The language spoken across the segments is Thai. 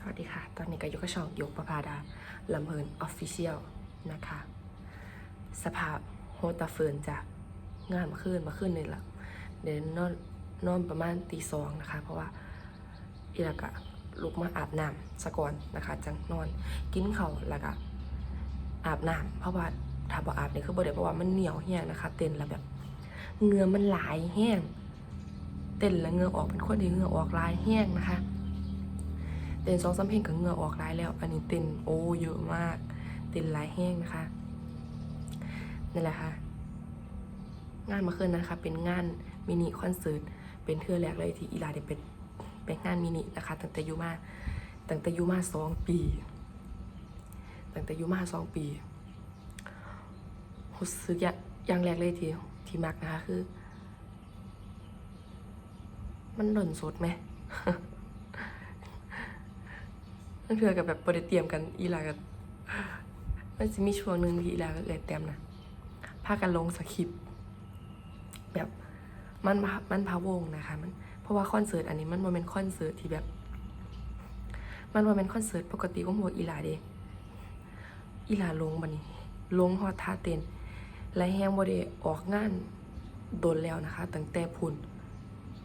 สวัสดีค่ะ ตอนนี้ก็ยกกช่องยกประพาดาลำเพลินออฟฟิเชียลนะคะ สภาพโฮตาเฟิร์นจากงานมาขึ้นมาขึ้นนี่แหละเดี๋ยวนอนนอนประมาณตีสองนะคะ เพราะว่าอีลากะลุกมาอาบน้ำสะก่อนนะคะ จังนอนกินข้าวแล้วก็อาบน้ำเพราะว่าถ้าบ่อาบนี่คือบ่ได้เพราะว่ามันเหนียวแห้งนะคะ เต้นแล้วแบบเงือมันหลายแห้งเต้นแล้วเงือออกเป็นคนที่เงือออกลายแห้งนะคะ เต้นสองสามเพลงกับเหงื่อออกหลายแล้ว อันนี้เต้นโอ้เยอะมาก เต้นหลายแห้งนะคะนั่นแหละค่ะ งานเมาคืนนะคะ เป็นงานมินิคอนเสิร์ตเป็นเทื่อแรกเลยที่อีลาได้เป็นเป็นงานมินินะคะ ตั้งแต่อยูมาตั้งแต่อยูมาสองปีตั้งแต่อยูมาสองปีรู้สึกอย่างอย่างแรกเลยที่ที่มักนะคะคือ มันหล่นสดไหม นั่นเพื่อกับแบบบริเตรียมกันอีหลากับมันจะมีช่วงหนึ่งที่อีหลากับเอยเต็มนะพากันลงสคริปต์แบบมันมันพาวงนะคะมันเพราะว่าคอนเสิร์ตอันนี้มันบ่แมันเป็นคอนเสิร์ตที่แบบ มันบ่แมันเป็นคอนเสิร์ตปกติของพวกอีหลาเด้อีหลาลงบันนี้ ลงฮอดท่าเต้นและแฮงบ่ได้ออกงานโดนแล้วนะคะ ตั้งแต่พุ่น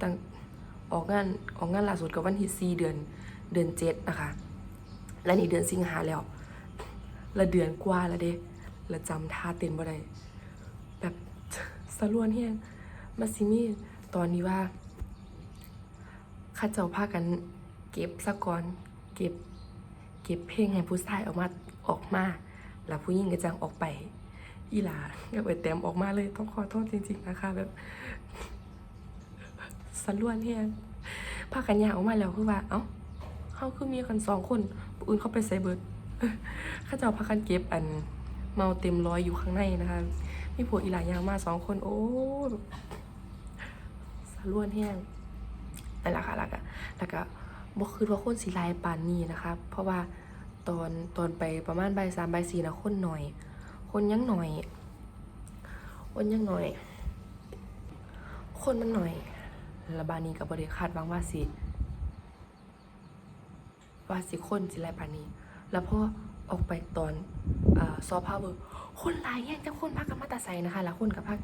ตั้งออกงานออกงานล่าสุดกับวันที่สี่เดือนเดือนเจ็ดนะคะ และนี่เดือนสิงหาแล้ว ละเดือนกว่าล้วเด้และจำท่าเต้นบ่ได้แบบสะลวนเฮียงมาซิมีตอนนี้ว่าข้าเจ้าพากันเก็บสะก่อนเก็บ เก็บเพลงให้ผู้ชายออกมาออกมา แล้วผู้หญิงก็จังออกไป อีหลาก็ไปเต็มออกมาเลยต้องขอโทษจริง ๆ นะคะ แบบสะลวนเฮียงพากันยาออกมาแล้วคือว่า เอ้าเขาคือมีกันสองคน ผู้อื่นเขาไปใส่เบิร์ดข้าเจ้าพากันเก็บอันเมาเต็มร้อยอยู่ข้างในนะคะ มีผัวอีหลายยางมาสองคน โอ้สะล้วนแห้งนั่นแหละค่ะแล้วก็แล้วก็บอกคือว่าคนสีลายปานนี้นะคะ เพราะว่าตอนตอนไปประมาณใบสามใบสี่นะคนหน่อย คนยังหน่อย คนยังหน่อย คนมันหน่อยและบานี้กับบริคาดหวังว่าสิ ว่าสิคนสิไรปานนี้ แล้วพอออกไปตอนซอาซอพาวเวอร์คนหลายแย่งจะคนพักกันมาตาใสนะคะแล้วคนกับพัก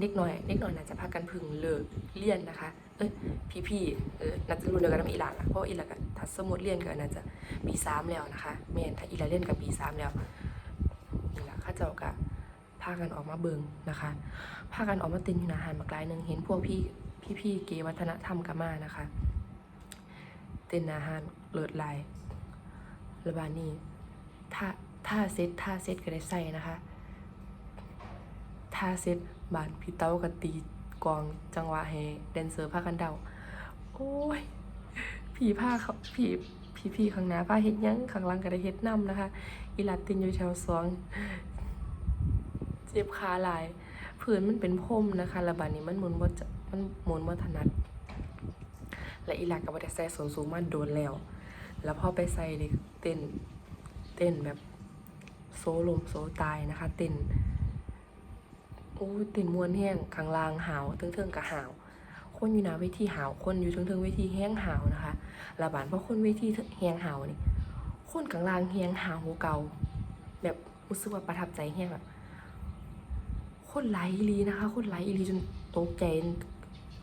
เด็กหน่อยเด็กหน่อยน่าจะพักกันพึ่งเลิกเรียนนะคะ เอ้ยพี่พี่เออน่าจะรุ่นเดียวกันกับอีหลานะเพราะอีหลานกับถ้าสมมติเรียนกันน่าจะปีสามแล้วนะคะแม่นถ้าอีหลานเรียนกับปีสามแล้วนี่แหละข้าเจ้าก็พากันออกมาเบิงนะคะพากันออกมาต้นอยู่นาหารมากลายหนึ่งเห็นพวกพี่พี่พี่เกวัฒนธรรมกันมานะคะ เต้นอาหารเลิศลายระบาดนี้ถ้าถ้าเซตถ้าเซตก็ได้ใส่นะคะ ถ้าเซตบานพี่เต้าก็ตีกองจังหวะให้แดนเซอร์พากันเดา โอ้ย ผีผ้าเขาผีผีผีข้างหน้าผ้าเฮ็ดยังข้างหลังก็ได้เฮ็ดนำนะคะ อีหลาตินอยู่แถวสองเจ็บขาหลายพื้นมันเป็นพรมนะคะระบาดนี้มันหมุนบ่มันหมุนบ่ถนัด และอีหลากก็บ่ได้ใส่ส้นสูงมาโดนแล้ว แล้วพอไปใส่นี่เต้นเต้นแบบโซลมโซตายนะคะ เต้นโอ้ยเต้นมวนแห้งข้างล่างหาวเทิงๆกับหาวคนอยู่นาเวทีหาวคนอยู่เทิงๆเวทีแห้งหาวนะคะระบาดเพราะคนเวทีแห้งหาวนี่คนข้างล่างแห้งหาวหัวเก่าแบบรู้สึกว่าประทับใจแห้งแบบคนไหลอีลีนะคะ คนไหลอีลีจนตกใจ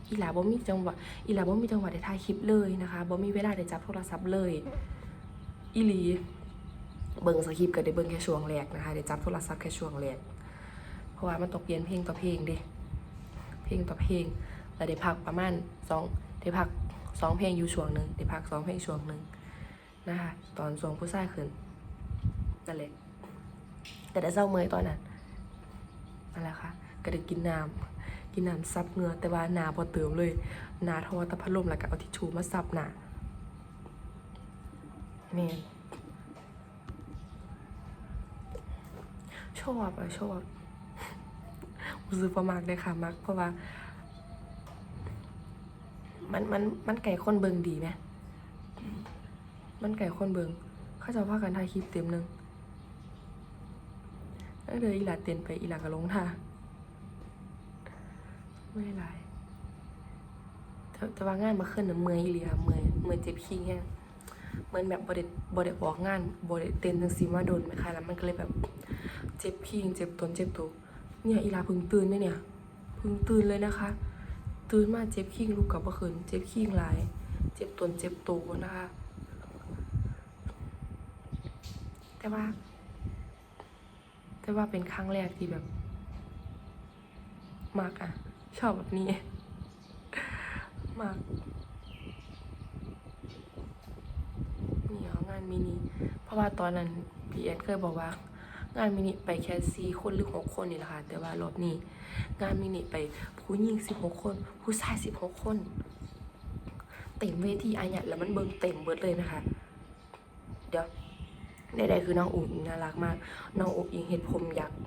อีหลาบ่มีจังหวะอีหลาบ่มีจังหวะได้ถ่ายคลิปเลยนะคะบ่มีเวลาได้จับโทรศัพท์เลย อีหลี เบิ่งสคริปต์ก็ได้เบิ่งแค่ช่วงแรกนะคะได้จับโทรศัพท์แค่ช่วงแรก เพราะว่ามันต้องเปลี่ยนเพลงต่อเพลงเด้เพลงต่อเพลงแล้วได้พักประมาณสองได้พักสองเพลงอยู่ช่วงหนึ่งได้พักสองเพลงช่วงหนึ่งนะคะตอนช่งผู้ชายขึ้นนั่นแหละแต่ได้เศร้าเมื่อยตอนนั้นนั่นแหละค่ะก็ได้กินน้ำ กินน้ำซับเงือแต่ว่านาพอเติมเลย นาทอตะพัดลมแล้วก็เอาทิชชู่มาซับหนาแม่นชอบอะชอบรู้สึกประมากเลยค่ะมักเพราะว่า มันมันมันไก่คนเบิงดีไหมมันไก่คนเบิงเขาจะว่ากันถ่ายคลิปเต็มหนึ่งแล้วเดี๋ยวอีหลาเต้นไปอีหลาก็ลงท่า ไม่ไรแต่แต่ว่างานมาขึ้นน่ะเมื่อยอีหลีค่ะเมื่อยเมื่อยเจ็บขี้แห้งเหมือนแบบบริบริออกงานบริเต้นจังซีมาโดนไหมคะแล้วมันก็เลยแบบเจ็บพิงเจ็บตนเจ็บตัวเนี่ยอีลาพึ่งตื่นเนี่ยเนี่ยพึ่งตื่นเลยนะคะ ตื่นมาเจ็บขิงลูกกับเมื่อคืนเจ็บขิงหลาย เจ็บตนเจ็บตัวนะคะ แต่ว่า แต่ว่าเป็นครั้งแรกที่แบบมากอะ ชอบแบบนี้ มากนี่เหรองานมินิ เพราะว่าตอนนั้นพีเอสเคยบอกว่า งานมินิไปแค่สี่คนหรือหกคนนี่แหละค่ะ แต่ว่ารอบนี้ งานมินิไปผู้หญิงสิบหกคน ผู้ชายสิบหกคน เต็มเวทีอันเนี้ยแล้วมันเบิ่งเต็มเบิดเลยนะคะ เดี๋ยวใดๆคือน้องอุ๋งน่ารักมาก น้องอุ๋งอิงเห็ดผมยักษ์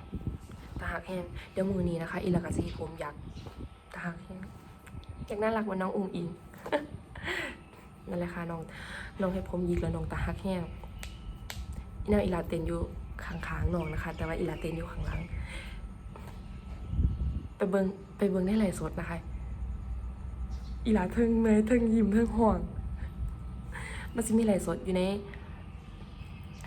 ตาหักแห้งเดี๋ยวมือนี้นะคะ อีลากาจะเห็ดผมยักษ์ ตาหักแห้งอยากน่ารักเหมือนน้องอุ๋งอิงนั่นแหละค่ะน้องน้องเห็ดผมยิกแล้วน้องตาหักแห้งอีนางอีลาเตนอยู่ข้างๆน้องนะคะ แต่ว่าอีลาเตนอยู่ข้างหลังไปเบิงไปเบิงได้หลายสดนะคะ อีลาเทิงเมยเทิงยิ้มเทิงห่วงมันจะมีหลายสดอยู่ใน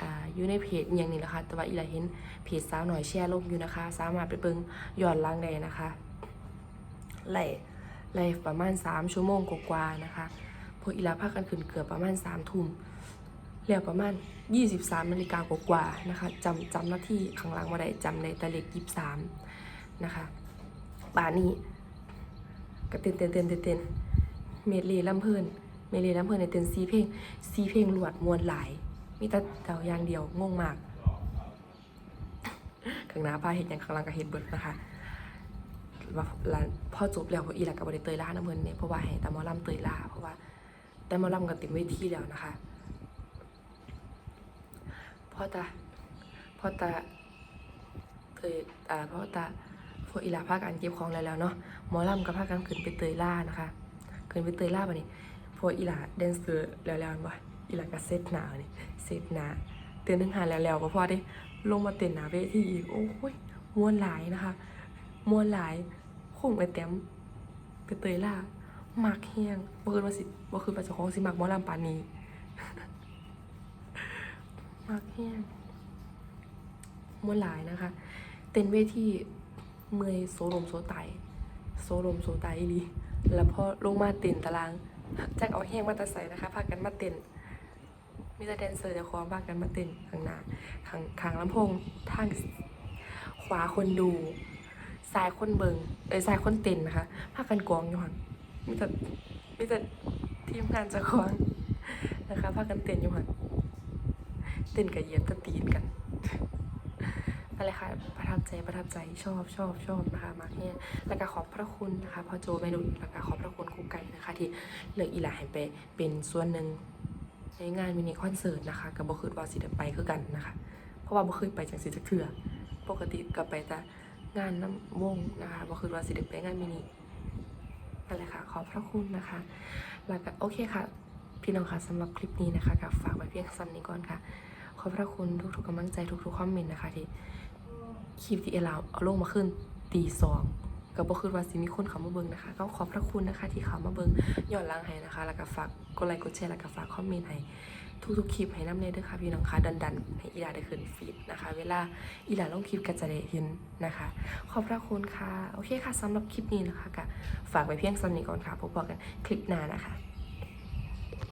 อ่าอยู่ในเพจอย่างนี้แหละคะ แต่ว่าอีลาเห็นเพจสาวหน่อยแชร์ลงอยู่นะคะ สามารถไปเบิงย้อนล่างได้นะคะ ไล่ไล่ประมาณสามชั่วโมงกว่าๆนะคะพวกอีลาพากันขึ้นเกือบประมาณสามทุ่มแล้วประมาณยี่สิบสามนาฬิกากว่าๆนะคะจำจำหน้าที่ข้างหล่างมาได้จำในตะเล็กยี่สามนะคะป่านี้ก็เต้นเต้นเต้นเต้นเตนเมดลีลำเพลินเมดลีลำเพลินในเต้นซีเพลงซีเพลงหลวดมวนหลาย มีแต่เดาอย่างเดียวงงมากข้างหน้าพาเห็นอย่างข้างหล่างก็เห็นเบิดนะคะ ว่าพ่อจบแล้วพออีหลักกับบริเตยล่าน้ำเพิ่นเนี่ยเพราะว่าให้แต่มอลำเตยล่าเพราะว่า แต่มอลำก็เต็มเวทีแล้วนะคะพ่อตาพ่อตาเตยอ่าพ่อตาพวกอีหลาพากันเก็บของแล้วแล้วเนาะมอลำก็พากันขึ้นไปเตยล่านะคะขึ้นไปเตยล่าปะนี่พวกอีหลาแดนเซอร์แล้วแล้ววะอีหลาก็เซตหนาวนี่ยเสร็จนะเตือนหนึ่งหาแล้วแล้วก็พอได้ลงมาเต้นหนาเวทีอีกโอ้ยมวนหลายนะคะมวนหลาย คงไปเต็มไปเตยล่ามากแห้งบ่คือว่าสิบ่คือปัจจุบันสิมักหมอลำปานนี้มากแห้งมวนหลายนะคะ เต้นเวทีเมื่อยโซลมโซไตโซลมโซไตอีแล้วพอลงมาเต้นตารางแจากเอาแห้งมาตะใส่นะคะพากันมาเต้นมีแต่แดนเซอร์จะคว้าบ้ากันมาเต้นข้างหน้าข้างข้างลำโพงทางขวาคนดู ซ้ายคนเบิงเอ้ยซ้ายคนเต้นนะคะพากันกวงอยู่หันมีแต่มีแต่ทีมงานจะควงนะคะพากันเต้นอยู่หันเต้นกับเยียบกับตีนกันนั่นแหละค่ะประทับใจประทับใจชอบชอบชอบนะคะมากเนี่ยแล้วก็ขอบพระคุณนะคะพ่อโจแม่ดุลแล้วก็ขอบพระคุณครูไก่นะคะ ที่เลือกอีหลาให้ไปเป็นส่วนหนึ่งในงานมินิคอนเสิร์ตนะคะกับบ่คืดว่าสิได้ไปคือกันนะคะ เพราะว่าบ่เคยไปจังสิจักเทื่อปกติก็ไปแต่ งานน้ำวงนะคะบ่คืดว่าสิได้ไปงานมินินั่นแหละค่ะ ขอบพระคุณนะคะ แล้วก็โอเคค่ะ พี่น้องค่ะสำหรับคลิปนี้นะคะกับฝากไว้เพียงซ้ำนี้ก่อนค่ะ ขอบพระคุณทุกๆกำลังใจทุกๆคอมเมนต์นะคะที่คลิปที่เอลาเอาลงมาขึ้นตีสองก็บ่คือว่าสิมีคนเขามาเบิ่งนะคะ ก็ขอบพระคุณนะคะที่เขามาเบิ่งย้อนลังให้นะคะ แล้วก็ฝากกดไลค์กดแชร์แล้วก็ฝากคอมเมนต์ให้ ทุกๆคลิปให้น้ำเนยด้วยค่ะพี่น้องคะดันๆให้อีหลาได้ขึ้นฟีดนะคะ เวลาอีหลาลงคลิปก็จะได้เห็นนะคะ ขอบพระคุณค่ะ โอเคค่ะสำหรับคลิปนี้นะคะก็ฝากไว้เพียงสำนี้ก่อนค่ะพบกันคลิปหน้านะคะ